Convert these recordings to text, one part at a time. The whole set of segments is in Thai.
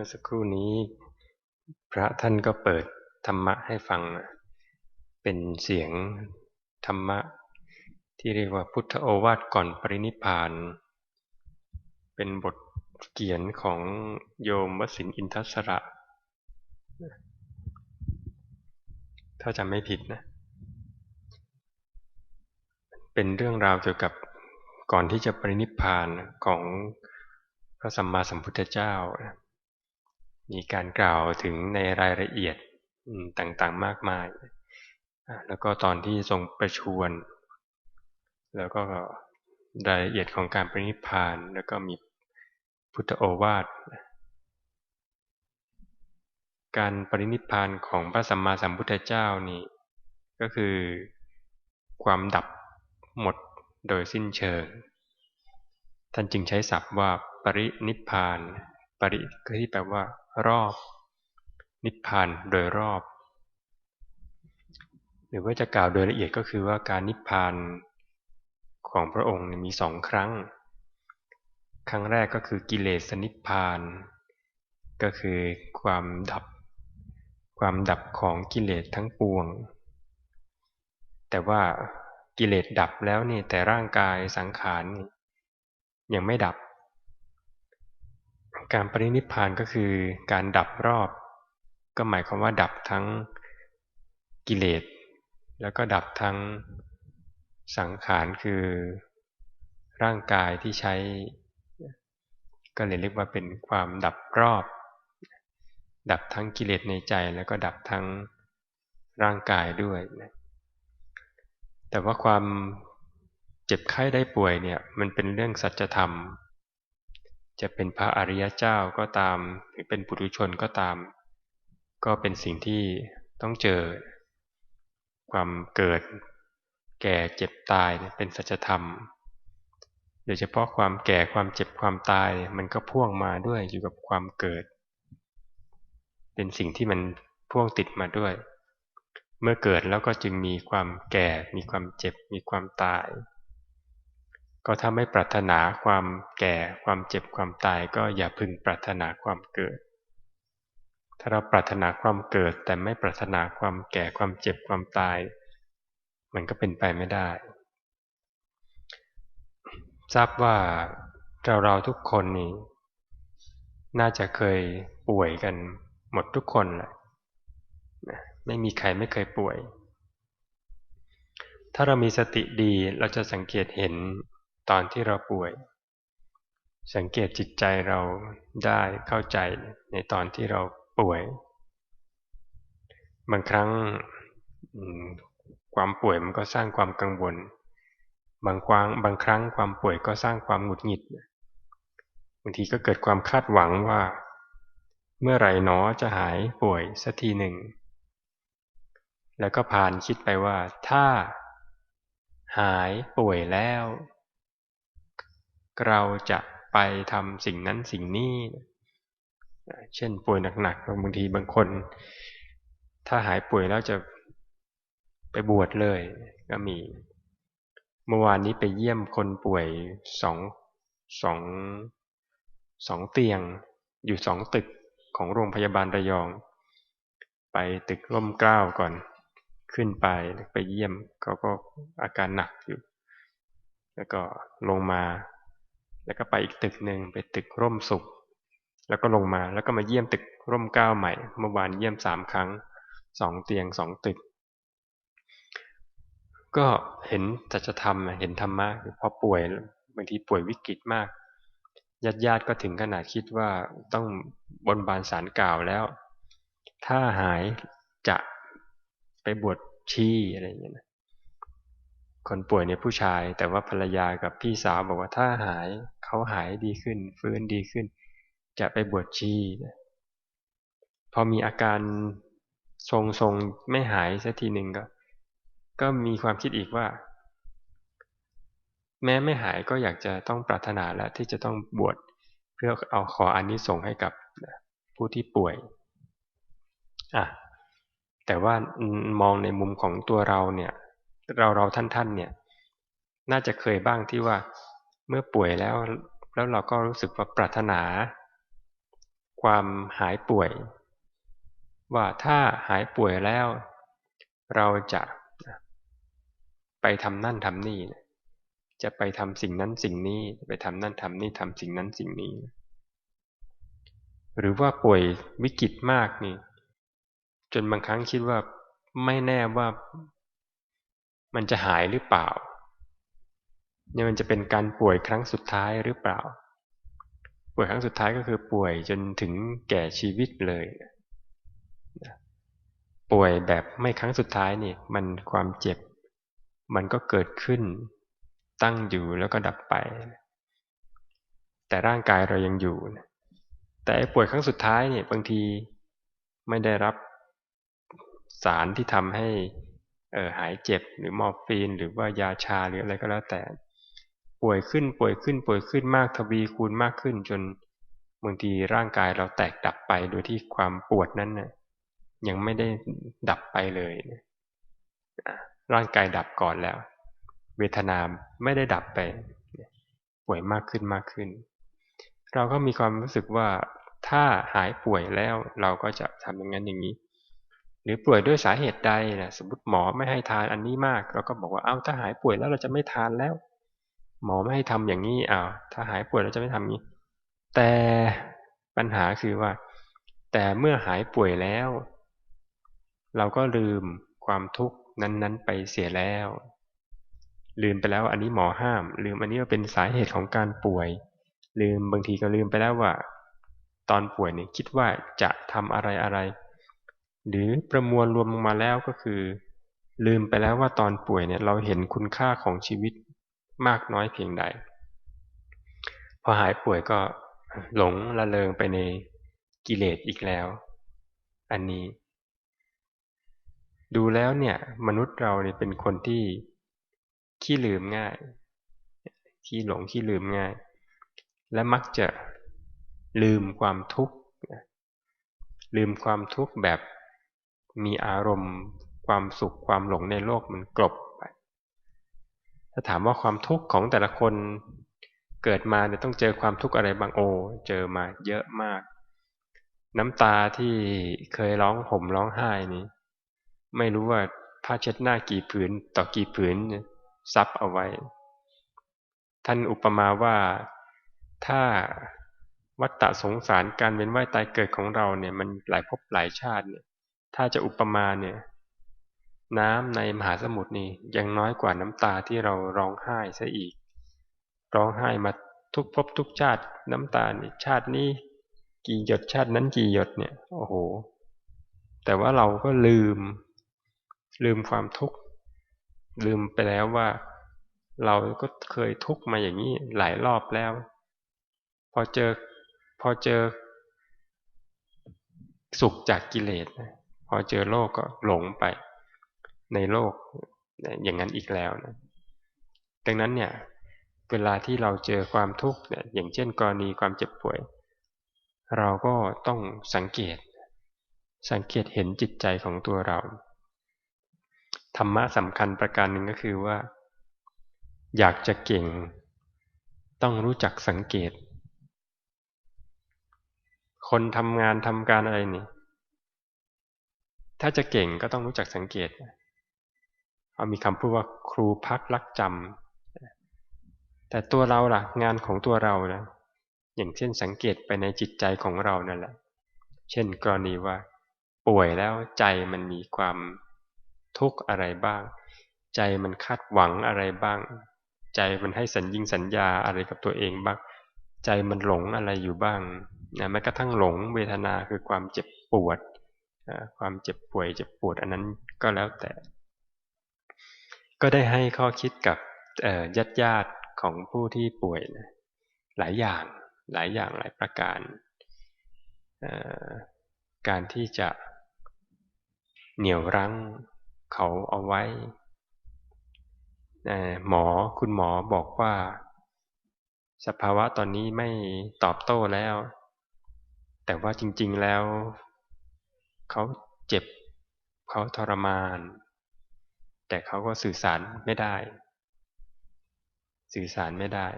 มื่อสักครู่นี้ พระท่านก็เปิดธรรมะให้ฟัง เป็นเสียงธรรมะ ที่เรียกว่าพุทธโอวาทก่อนปรินิพาน เป็นบทเขียนของโยมวสินอินทศระ ถ้าจำไม่ผิดนะ เป็นเรื่องราวเกี่ยวกับก่อนที่จะปรินิพานของพระสัมมาสัมพุทธเจ้า มีการกล่าวถึงในรายละเอียดต่างๆมากมาย แล้วก็ตอนที่ทรงประชวร แล้วก็รายละเอียดของการปรินิพาน แล้วก็มีพุทธโอวาท การปรินิพานของพระสัมมาสัมพุทธเจ้านี่ก็คือความดับหมดโดยสิ้นเชิง ท่านจึงใช้ศัพท์ว่าปรินิพาน ปริก็ที่แปลว่า รอบ นิพพานโดยรอบ หรือว่าจะกล่าวโดยละเอียดก็คือว่าการนิพพานของพระองค์มีสองครั้ง ครั้งแรกก็คือกิเลสนิพพาน ก็คือความดับ ความดับของกิเลสทั้งปวง แต่ว่ากิเลสดับแล้วนี่แต่ร่างกายสังขารยังไม่ดับ การปรินิพพานก็คือการดับรอบ ก็หมายความว่าดับทั้งกิเลส แล้วก็ดับทั้งสังขารคือร่างกายที่ใช้ ก็เลยเรียกว่าเป็นความดับรอบ ดับทั้งกิเลสในใจแล้วก็ดับทั้งร่างกายด้วย แต่ว่าความเจ็บไข้ได้ป่วยเนี่ยมันเป็นเรื่องสัจธรรม จะเป็นพระอริยเจ้าก็ตาม หรือเป็นปุถุชนก็ตาม ก็เป็นสิ่งที่ต้องเจอ ความเกิด แก่เจ็บตายเป็นสัจธรรม โดยเฉพาะความแก่ความเจ็บความตายมันก็พ่วงมาด้วยอยู่กับความเกิด เป็นสิ่งที่มันพ่วงติดมาด้วย เมื่อเกิดแล้วก็จึงมีความแก่ มีความเจ็บ มีความตาย ก็ถ้าไม่ปรารถนาความแก่ความเจ็บความตายก็อย่าพึงปรารถนาความเกิด ถ้าเราปรารถนาความเกิดแต่ไม่ปรารถนาความแก่ความเจ็บความตาย มันก็เป็นไปไม่ได้ ทราบว่าเราเราทุกคนนี่น่าจะเคยป่วยกันหมดทุกคนแหละไม่มีใครไม่เคยป่วย ถ้าเรามีสติดีเราจะสังเกตเห็น ตอนที่เราป่วย สังเกตจิตใจเราได้เข้าใจในตอนที่เราป่วย บางครั้งความป่วยมันก็สร้างความกังวล บางครั้งบางครั้งความป่วยก็สร้างความหงุดหงิดบางทีก็เกิดความคาดหวังว่า เมื่อไหร่หนอจะหายป่วยสักทีหนึ่ง แล้วก็ผ่านคิดไปว่า ถ้าหายป่วยแล้ว เราจะไปทำสิ่งนั้นสิ่งนี้ เช่นป่วยหนักๆบางทีบางคน ถ้าหายป่วยแล้วจะไปบวชเลย ก็มี เมื่อวานนี้ไปเยี่ยมคนป่วยสองสองสองเตียง อยู่สองตึกของโรงพยาบาลระยอง ไปตึกร่มเกล้าก่อนขึ้นไปไปเยี่ยมเขาก็อาการหนักอยู่ แล้วก็ลงมา แล้วก็ไปอีกตึกหนึ่งไปตึกร่มสุข แล้วก็ลงมาแล้วก็มาเยี่ยมตึกร่มเก้าใหม่ เมื่อวานเยี่ยมสามครั้งสองเตียงสองตึก ก็เห็นจัจธรรมเห็นธรรมะพอป่วยบางทีป่วยวิกฤตมากญาติญาติก็ถึงขนาดคิดว่าต้องบนบานสารกล่าวแล้ว ถ้าหายจะไปบวชชีอะไรอย่างเงี้ย คนป่วยเนี่ยผู้ชาย แต่ว่าภรรยากับพี่สาวบอกว่าถ้าหายเขาหายดีขึ้น ฟื้นดีขึ้น จะไปบวชชีพอมีอาการทรงทรงไม่หายสักทีหนึ่งก็ ก็มีความคิดอีกว่า แม้ไม่หายก็อยากจะต้องปรารถนาแล้วที่จะต้องบวชเพื่อเอาขออันนี้ส่งให้กับผู้ที่ป่วยอะแต่ว่ามองในมุมของตัวเราเนี่ย เราเราท่านท่านเนี่ย น่าจะเคยบ้างที่ว่าเมื่อป่วยแล้ว แล้วเราก็รู้สึกว่าปรารถนา ความหายป่วย ว่าถ้าหายป่วยแล้ว เราจะไปทำนั่นทำนี่ จะไปทำสิ่งนั้นสิ่งนี้ ไปทำนั่นทำนี่ทำสิ่งนั้นสิ่งนี้ หรือว่าป่วยวิกฤตมากนี่ จนบางครั้งคิดว่าไม่แน่ว่า มันจะหายหรือเปล่าเนี่ยมันจะเป็นการป่วยครั้งสุดท้ายหรือเปล่า ป่วยครั้งสุดท้ายก็คือป่วยจนถึงแก่ชีวิตเลย ป่วยแบบไม่ครั้งสุดท้ายนี่มันความเจ็บ มันก็เกิดขึ้น ตั้งอยู่แล้วก็ดับไป แต่ร่างกายเรายังอยู่ แต่ป่วยครั้งสุดท้ายเนี่ยบางทีไม่ได้รับสารที่ทำให้ หายเจ็บหรือมอร์ฟีน หรือว่ายาชาหรืออะไรก็แล้วแต่ ป่วยขึ้นป่วยขึ้นป่วยขึ้นมากทวีคูณมากขึ้นจนบางทีร่างกายเราแตกดับไปโดยที่ความปวดนั้นนะ่ะยังไม่ได้ดับไปเลยนะร่างกายดับก่อนแล้ว เวทนาไม่ได้ดับไปป่วยมากขึ้นมากขึ้น เราก็มีความรู้สึกว่าถ้าหายป่วยแล้วเราก็จะทำอย่างนั้นอย่างนี้ รือป่วยด้วยสาเหตุใดนะสมมติหมอไม่ให้ทานอันนี้มาก เราก็บอกว่าเอ้าถ้าหายป่วยแล้วเราจะไม่ทานแล้ว หมอไม่ให้ทำอย่างนี้อ้าวถ้าหายป่วยเราจะไม่ทำนี้ แต่ปัญหาคือว่า แต่เมื่อหายป่วยแล้ว เราก็ลืมความทุกข์นั้น ๆ ไปเสียแล้ว ลืมไปแล้วอันนี้หมอห้าม ลืมอันนี้ว่าเป็นสาเหตุของการป่วย ลืมบางทีก็ลืมไปแล้วว่า ตอนป่วยเนี่ยคิดว่าจะทำอะไรอะไร หรือประมวลรวมลงมาแล้วก็คือ ลืมไปแล้วว่าตอนป่วยเนี่ยเราเห็นคุณค่าของชีวิตมากน้อยเพียงใด พอหายป่วยก็หลงละเลงไปในกิเลสอีกแล้ว อันนี้ ดูแล้วเนี่ย มนุษย์เราเนี่ยเป็นคนที่ขี้ลืมง่าย ขี้หลงขี้ลืมง่าย และมักจะลืมความทุกข์ลืมความทุกข์แบบ มีอารมณ์ ความสุขความหลงในโลกมันกลบไป ถ้าถามว่าความทุกข์ของแต่ละคนเกิดมาเนี่ยต้องเจอความทุกข์อะไรบางโอ เจอมาเยอะมาก น้ำตาที่เคยร้องห่มร้องไห้นี้ ไม่รู้ว่าผ้าเช็ดหน้ากี่ผืนต่อกี่ผืนซับเอาไว้ ท่านอุปมาว่าถ้าวัฏฏะสงสารการเวียนว่ายตายเกิดของเราเนี่ยมันหลายภพหลายชาติเนี่ย ถ้าจะอุปมาเนี่ย น้ำในมหาสมุทรนี่ยังน้อยกว่าน้ำตาที่เราร้องไห้ซะอีก ร้องไห้มาทุกภพทุกชาติน้ำตาเนี่ยชาตินี้กี่หยดชาตินั้นกี่หยดเนี่ย โอ้โห แต่ว่าเราก็ลืม ลืมความทุกข์ ลืมไปแล้วว่า เราก็เคยทุกข์มาอย่างนี้หลายรอบแล้ว พอเจอพอเจอสุขจากกิเลสนะ พอเจอโลกก็หลงไปในโลกอย่างนั้นอีกแล้วนะดังนั้นเนี่ยเวลาที่เราเจอความทุกข์เนี่ยอย่างเช่นกรณีความเจ็บป่วย เราก็ต้องสังเกต สังเกตเห็นจิตใจของตัวเราธรรมะสำคัญประการหนึ่งก็คือว่า อยากจะเก่ง ต้องรู้จักสังเกต คนทำงานทำการอะไรนี่ ถ้าจะเก่งก็ต้องรู้จักสังเกตเอามีคำพูดว่าครูพักรักจำแต่ตัวเราล่ะ งานของตัวเรานะอย่างเช่นสังเกตไปในจิตใจของเรานั่นแหละ เช่นกรณีว่า ป่วยแล้วใจมันมีความทุกข์อะไรบ้าง ใจมันคาดหวังอะไรบ้าง ใจมันให้สัญญิงสัญญาอะไรกับตัวเองบ้าง ใจมันหลงอะไรอยู่บ้างนะแม้กระทั่งหลงเวทนาคือความเจ็บปวด ความเจ็บป่วยเจ็บปวดอันนั้นก็แล้วแต่ ก็ได้ให้ข้อคิดกับญาติญาติของผู้ที่ป่วยนะหลายอย่างหลายอย่างหลายประการ การที่จะเหนี่ยวรั้งเขาเอาไว้ หมอคุณหมอบอกว่า สภาวะตอนนี้ไม่ตอบโต้แล้ว แต่ว่าจริง ๆแล้ว เขาเจ็บ เขาทรมาน แต่เขาก็สื่อสารไม่ได้ สื่อสารไม่ได้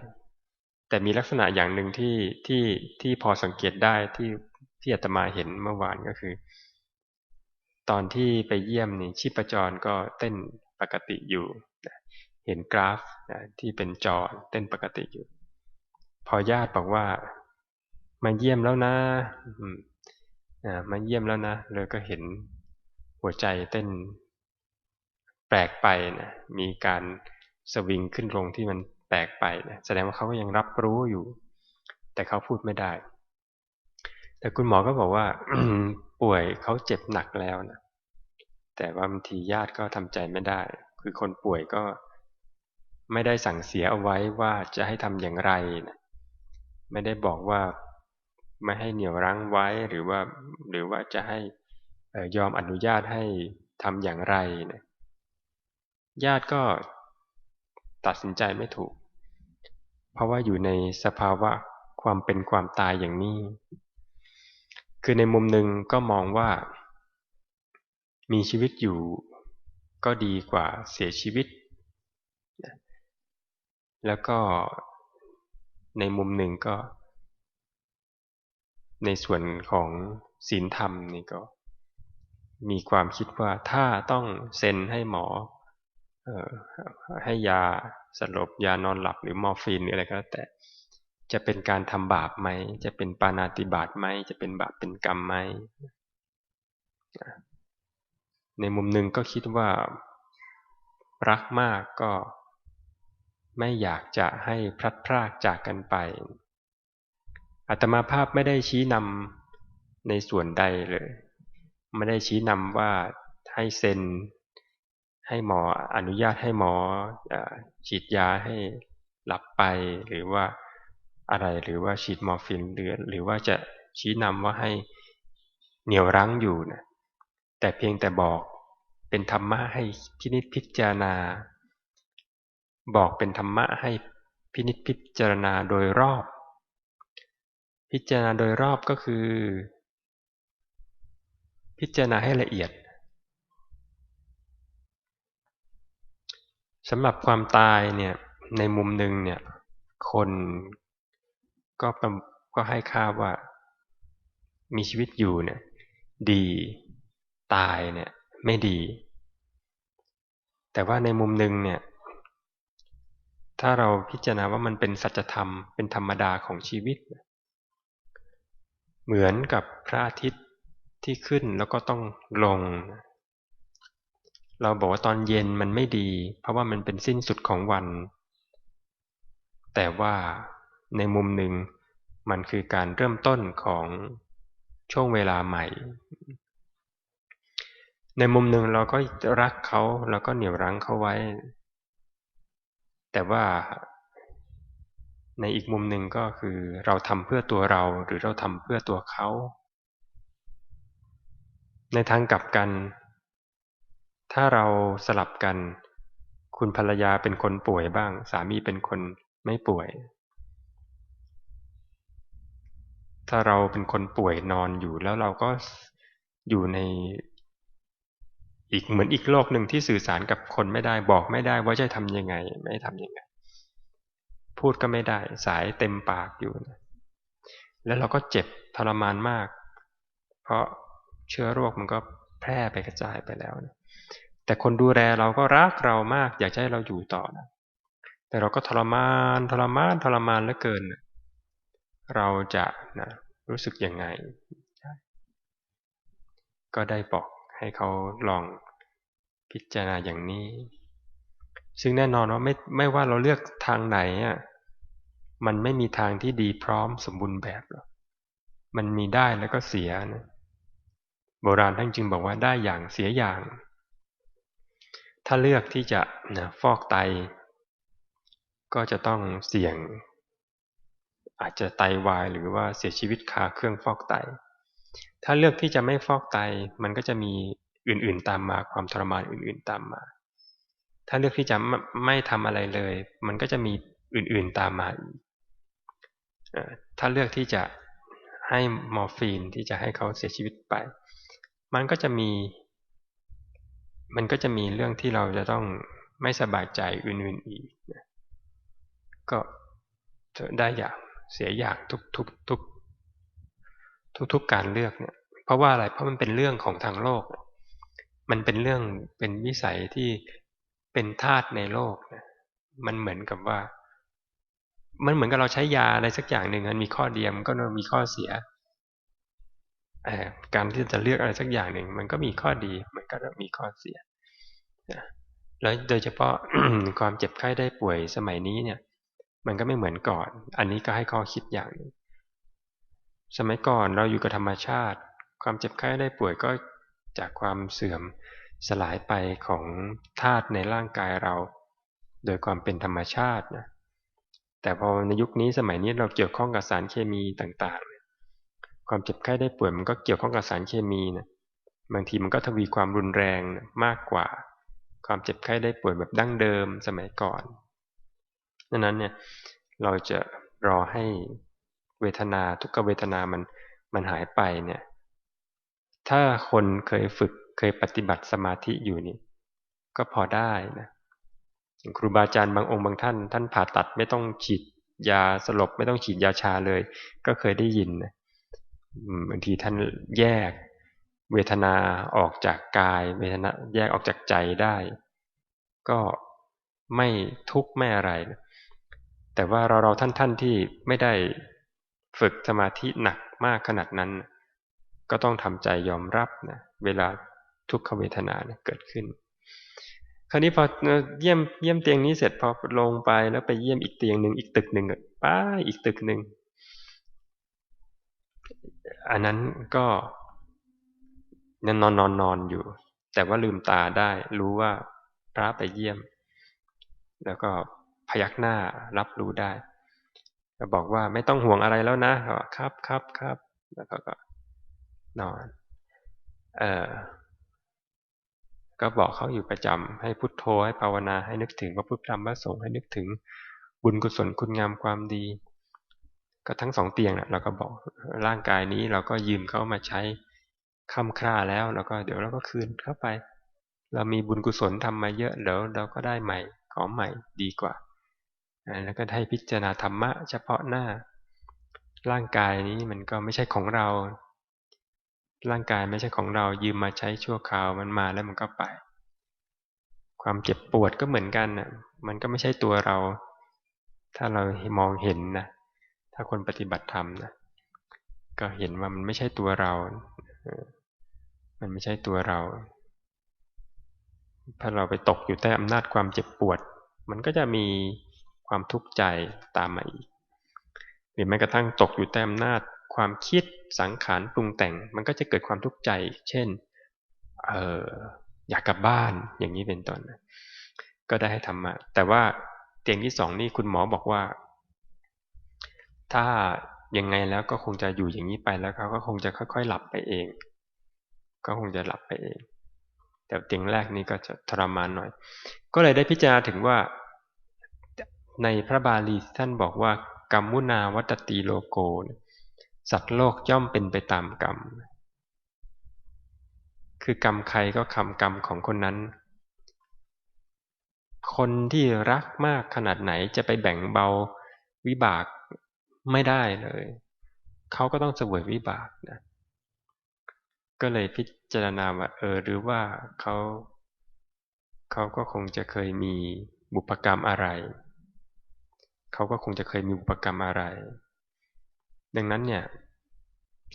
แต่มีลักษณะอย่างหนึ่งที่ที่ที่พอสังเกตได้ที่ที่อาตมาเห็นเมื่อวานก็คือ ตอนที่ไปเยี่ยมนี่ชีพจรก็เต้นปกติอยู่ เห็นกราฟที่เป็นจอเต้นปกติอยู่ พอญาติบอกว่า มาเยี่ยมแล้วนะ มาเยี่ยมแล้วนะเลยก็เห็นหัวใจเต้นแปลกไปนะมีการสวิงขึ้นลงที่มันแปลกไปนะแสดงว่าเขาก็ยังรับรู้อยู่ แต่เขาพูดไม่ได้ แต่คุณหมอก็บอกว่าป่วยเขาเจ็บหนักแล้วนะแต่ว่าบางทีญาติก็ทำใจไม่ได้ คือคนป่วยก็ไม่ได้สั่งเสียเอาไว้ว่าจะให้ทำอย่างไรนะไม่ได้บอกว่า ไม่ให้เหนี่ยวรั้งไว้หรือว่า หรือว่าจะให้ยอมอนุญาตให้ทำอย่างไรนะญาติก็ตัดสินใจไม่ถูก เพราะว่าอยู่ในสภาวะความเป็นความตายอย่างนี้ คือในมุมหนึ่งก็มองว่า มีชีวิตอยู่ก็ดีกว่าเสียชีวิต แล้วก็ในมุมหนึ่งก็ ในส่วนของศีลธรรมนี่ก็ มีความคิดว่าถ้าต้องเซ็นให้หมอให้ยาสลบยานอนหลับหรือมอร์ฟีนหรืออะไรก็แล้วแต่จะเป็นการทำบาปไหม จะเป็นปานาติบาตไหม จะเป็นบาปเป็นกรรมไหม ในมุมหนึ่งก็คิดว่ารักมากก็ไม่อยากจะให้พลัดพรากจากกันไป อัตมาภาพไม่ได้ชี้นำในส่วนใดเลย ไม่ได้ชี้นำว่าให้เซ็น ให้หมออนุญาตให้หมอฉีดยาให้หลับไปหรือว่าอะไรหรือว่าฉีดมอร์ฟินหรือหรือว่าจะชี้นำว่าให้เหนี่ยวรั้งอยู่นะแต่เพียงแต่บอกเป็นธรรมะให้พินิจพิจารณา บอกเป็นธรรมะให้พินิจพิจารณาโดยรอบ พิจารณาโดยรอบก็คือ พิจารณาให้ละเอียดสำหรับความตายเนี่ยในมุมหนึ่งเนี่ยคนก็ก็ให้ค่าว่ามีชีวิตอยู่เนี่ยดีตายเนี่ยไม่ดี แต่ว่าในมุมหนึ่งเนี่ยถ้าเราพิจารณาว่ามันเป็นสัจธรรมเป็นธรรมดาของชีวิต เหมือนกับพระอาทิตย์ที่ขึ้นแล้วก็ต้องลง เราบอกว่าตอนเย็นมันไม่ดี เพราะว่ามันเป็นสิ้นสุดของวัน แต่ว่าในมุมหนึ่งมันคือการเริ่มต้นของช่วงเวลาใหม่ ในมุมหนึ่งเราก็รักเขาเราก็เหนี่ยวรั้งเขาไว้ แต่ว่า ในอีกมุมหนึ่งก็คือเราทำเพื่อตัวเราหรือเราทำเพื่อตัวเขา ในทางกลับกัน ถ้าเราสลับกัน คุณภรรยาเป็นคนป่วยบ้าง สามีเป็นคนไม่ป่วย ถ้าเราเป็นคนป่วยนอนอยู่แล้วเราก็อยู่ในอีกเหมือนอีกโลกหนึ่งที่สื่อสารกับคนไม่ได้บอกไม่ได้ว่าจะทำยังไง ไม่ทำยังไง พูดก็ไม่ได้ สายเต็มปากอยู่นะแล้วเราก็เจ็บทรมานมาก เพราะเชื้อโรคมันก็แพร่ไปกระจายไปแล้วนะแต่คนดูแลเราก็รักเรามาก อยากให้เราอยู่ต่อนะแต่เราก็ทรมานทรมานทรมานเหลือเกินเราจะนะรู้สึกยังไง ก็ได้บอกให้เขาลองพิจารณาอย่างนี้ ซึ่งแน่นอนว่าไม่ไม่ว่าเราเลือกทางไหนอะ มันไม่มีทางที่ดีพร้อมสมบูรณ์แบบหรอกมันมีได้แล้วก็เสียนะโบราณท่านจึงบอกว่าได้อย่างเสียอย่าง ถ้าเลือกที่จะนะฟอกไต ก็จะต้องเสี่ยง อาจจะไตาวายหรือว่าเสียชีวิตคาเครื่องฟอกไต ถ้าเลือกที่จะไม่ฟอกไต มันก็จะมีอื่นๆตามมาความทรมานอื่นๆตามมา ถ้าเลือกที่จะไม่ทำอะไรเลย มันก็จะมีอื่นๆตามมาอีก ถ้าเลือกที่จะให้มอร์ฟีนที่จะให้เขาเสียชีวิตไป มันก็จะมี มันก็จะมีเรื่องที่เราจะต้องไม่สบายใจอื่นๆอีกก็จะได้อย่างเสียอย่างทุกทุกทุกทุกๆการเลือกเนี่ย เพราะว่าอะไรเพราะมันเป็นเรื่องของทางโลก มันเป็นเรื่องเป็นวิสัยที่เป็นธาตุในโลกนะมันเหมือนกับว่า มันเหมือนกับเราใช้ยาอะไรสักอย่างหนึ่งมันมีข้อดีมันก็มีข้อเสียการที่จะเลือกอะไรสักอย่างหนึ่งมันก็มีข้อดีมันก็มีข้อเสียแล้วโดยเฉพาะความเจ็บไข้ได้ป่วยสมัยนี้เนี่ย มันก็ไม่เหมือนก่อน อันนี้ก็ให้ข้อคิดอย่างหนึ่งสมัยก่อนเราอยู่กับธรรมชาติ ความเจ็บไข้ได้ป่วยก็จากความเสื่อมสลายไปของธาตุในร่างกายเรา โดยความเป็นธรรมชาตินะ แต่พอในยุคนี้สมัยนี้เราเกี่ยวข้องกับสารเคมีต่างๆ ความเจ็บไข้ได้ป่วยมันก็เกี่ยวข้องกับสารเคมีนะบางทีมันก็ทวีความรุนแรงนะมากกว่า ความเจ็บไข้ได้ป่วยแบบดั้งเดิมสมัยก่อนดังนั้นเนี่ยเราจะรอให้เวทนาทุกเวทนามันมันหายไปเนี่ยถ้าคนเคยฝึกเคยปฏิบัติสมาธิอยู่นี่ก็พอได้นะ ครูบาอาจารย์บางองค์บางท่าน ท่านผ่าตัดไม่ต้องฉีดยาสลบไม่ต้องฉีดยาชาเลย ก็เคยได้ยินบางทีท่านแยกเวทนาออกจากกาย เวทนาแยกออกจากใจได้ ก็ไม่ทุกข์ไม่อะไร แต่ว่าเราเราท่านท่านที่ไม่ได้ฝึกสมาธิหนักมากขนาดนั้น ก็ต้องทำใจยอมรับนะเวลาทุกขเวทนาเกิดขึ้น คราวนี้พอเยี่ยมเยี่ยมเตียงนี้เสร็จพอลงไปแล้วไปเยี่ยมอีกเตียงหนึ่งอีกตึกหนึ่งป้าอีกตึกหนึ่งอันนั้นก็ยังนอนนอนนอนอยู่ แต่ว่าลืมตาได้ รู้ว่าพระไปเยี่ยม แล้วก็พยักหน้ารับรู้ได้ก็บอกว่าไม่ต้องห่วงอะไรแล้วนะครับครับครับแล้วก็นอน เออ ก็บอกเขาอยู่ประจำให้พุทโธให้ภาวนาให้นึกถึงพระพุทธธรรมพระสงฆ์ให้นึกถึงบุญกุศลคุณงามความดี ก็ทั้งสองเตียงนะเราก็บอกร่างกายนี้เราก็ยืมเขามาใช้ค่ำคร่าแล้วเราก็เดี๋ยวเราก็คืนเข้าไป เรามีบุญกุศลทำมาเยอะเดี๋ยวเราก็ได้ใหม่ขอใหม่ดีกว่าแล้วก็ให้พิจารณาธรรมะเฉพาะหน้า ร่างกายนี้มันก็ไม่ใช่ของเรา ร่างกายไม่ใช่ของเรายืมมาใช้ชั่วคราวมันมาแล้วมันก็ไป ความเจ็บปวดก็เหมือนกันนะมันก็ไม่ใช่ตัวเรา ถ้าเรามองเห็นนะถ้าคนปฏิบัติธรรมนะก็เห็นว่ามันไม่ใช่ตัวเรา มันไม่ใช่ตัวเรา ถ้าเราไปตกอยู่ใต้อำนาจความเจ็บปวด มันก็จะมีความทุกข์ใจตามมาอีกหรือแม้กระทั่งตกอยู่ใต้อำนาจ ความคิดสังขารปรุงแต่งมันก็จะเกิดความทุกข์ใจ เช่นเอออยากกลับบ้านอย่างนี้เป็นต้นก็ได้ให้ธรรมะแต่ว่าเตียงที่สองนี่คุณหมอบอกว่า ถ้ายังไงแล้วก็คงจะอยู่อย่างนี้ไปแล้วเขาก็คงจะค่อย ๆ หลับไปเอง ก็คงจะหลับไปเอง แต่เตียงแรกนี่ก็จะทรมานหน่อย ก็เลยได้พิจารณาถึงว่าในพระบาลีท่านบอกว่ากรรมุนาวัตติโลโก สัตว์โลกย่อมเป็นไปตามกรรม คือกรรมใครก็คำกรรมของคนนั้น คนที่รักมากขนาดไหนจะไปแบ่งเบาวิบากไม่ได้เลย เขาก็ต้องเสวยวิบากนะ ก็เลยพิจารณาว่าเออหรือว่าเขาเขาก็คงจะเคยมีบุพกรรมอะไร เขาก็คงจะเคยมีอุปกรรมอะไร ดังนั้นเนี่ย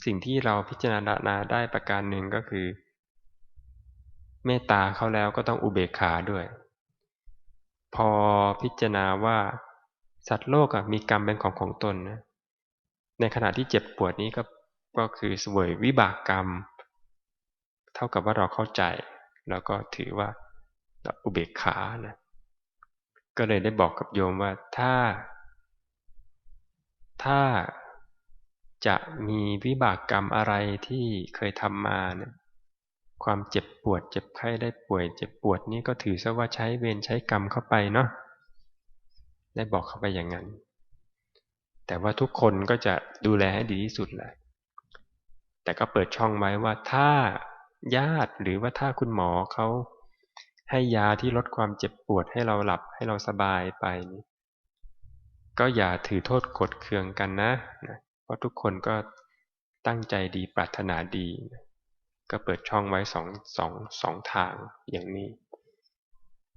สิ่งที่เราพิจารณาได้ประการหนึ่งก็คือ เมตตาเขาแล้วก็ต้องอุเบกขาด้วย พอพิจารณาว่าสัตว์โลกมีกรรมเป็นของของตนนะในขณะที่เจ็บปวดนี้ก็ก็คือสวยวิบากกรรม เท่ากับว่าเราเข้าใจ แล้วก็ถือว่าอุเบกขานะก็เลยได้บอกกับโยมว่าถ้า ถ้า จะมีวิบากกรรมอะไรที่เคยทำมาเนี่ยความเจ็บปวด เจ็บไข้ได้ป่วย เจ็บปวดนี่ก็ถือซะว่าใช้เวรใช้กรรมเข้าไปเนาะได้บอกเข้าไปอย่างนั้น แต่ว่าทุกคนก็จะดูแลให้ดีที่สุดแหละแต่ก็เปิดช่องไว้ว่าถ้าญาติหรือว่าถ้าคุณหมอเขาให้ยาที่ลดความเจ็บปวดให้เราหลับให้เราสบายไป ก็อย่าถือโทษกดเคืองกันนะนะ เพราะทุกคนก็ตั้งใจดีปรารถนาดี ก็เปิดช่องไว้สองสองสองทางอย่างนี้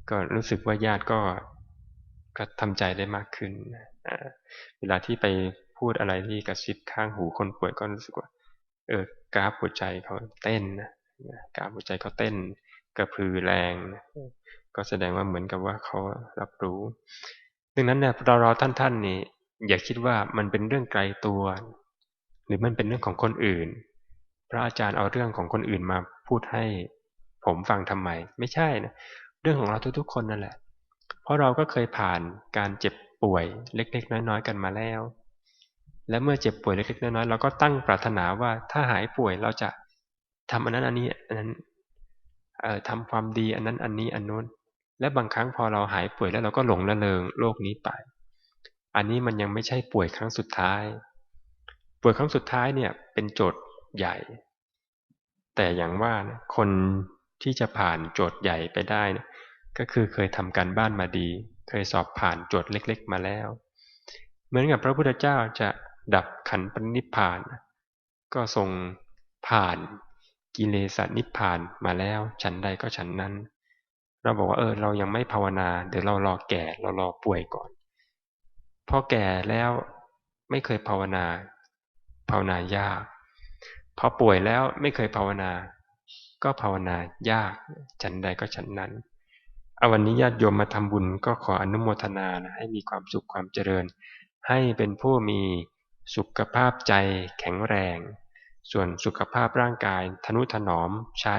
ก็รู้สึกว่าญาติก็ก็ทำใจได้มากขึ้น เวลาที่ไปพูดอะไรที่กระซิบข้างหูคนป่วยก็รู้สึกว่า เออกราฟหัวใจเขาเต้นนะกราฟหัวใจเขาเต้น กระพือแรงก็แสดงว่าเหมือนกับว่าเขารับรู้ ดังนั้นเนี่ยเราเราท่านท่านนี่ อย่าคิดว่ามันเป็นเรื่องไกลตัว หรือมันเป็นเรื่องของคนอื่น พระอาจารย์เอาเรื่องของคนอื่นมาพูดให้ผมฟังทำไม ไม่ใช่นะเรื่องของเราทุกๆคนนั่นแหละ เพราะเราก็เคยผ่านการเจ็บป่วยเล็กๆ น้อยๆ กันมาแล้ว และเมื่อเจ็บป่วยเล็กๆ น้อยๆเราก็ตั้งปรารถนาว่าถ้าหายป่วยเราจะทำอันนั้นอันนี้อันนั้นทำความดีอันนั้นอันนี้อันนู้นและบางครั้งพอเราหายป่วยแล้วเราก็หลงละเลงโลกนี้ไป อันนี้มันยังไม่ใช่ป่วยครั้งสุดท้าย ป่วยครั้งสุดท้ายเนี่ยเป็นโจทย์ใหญ่ แต่อย่างว่านะคนที่จะผ่านโจทย์ใหญ่ไปได้นะก็คือเคยทำการบ้านมาดี เคยสอบผ่านโจทย์เล็ก ๆ มาแล้ว เหมือนกับพระพุทธเจ้าจะดับขันปนิพพาน ก็ทรงผ่านกิเลสนิพพานมาแล้วฉันใดก็ฉันนั้น เราบอกว่าเออเรายังไม่ภาวนาเดี๋ยวเรารอแก่เรารอป่วยก่อน พอแก่แล้วไม่เคยภาวนา ภาวนายากพอป่วยแล้วไม่เคยภาวนา ก็ภาวนายาก ฉันใดก็ฉันนั้นเอาวันนี้ญาติโยมมาทำบุญก็ขออนุโมทนานะให้มีความสุขความเจริญ ให้เป็นผู้มีสุขภาพใจแข็งแรง ส่วนสุขภาพร่างกายทนุถนอมใช้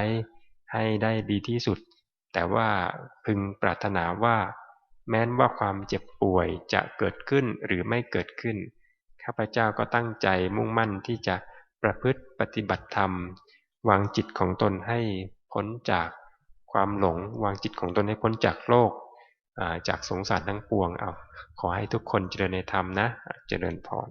ให้ได้ดีที่สุด แต่ว่าพึงปรารถนาว่า แม้นว่าความเจ็บป่วยจะเกิดขึ้นหรือไม่เกิดขึ้น ข้าพเจ้าก็ตั้งใจมุ่งมั่นที่จะประพฤติปฏิบัติธรรม วางจิตของตนให้พ้นจากความหลง วางจิตของตนให้พ้นจากโลก จากสงสารทั้งปวงเอาขอให้ทุกคนเจริญในธรรมนะ เจริญพร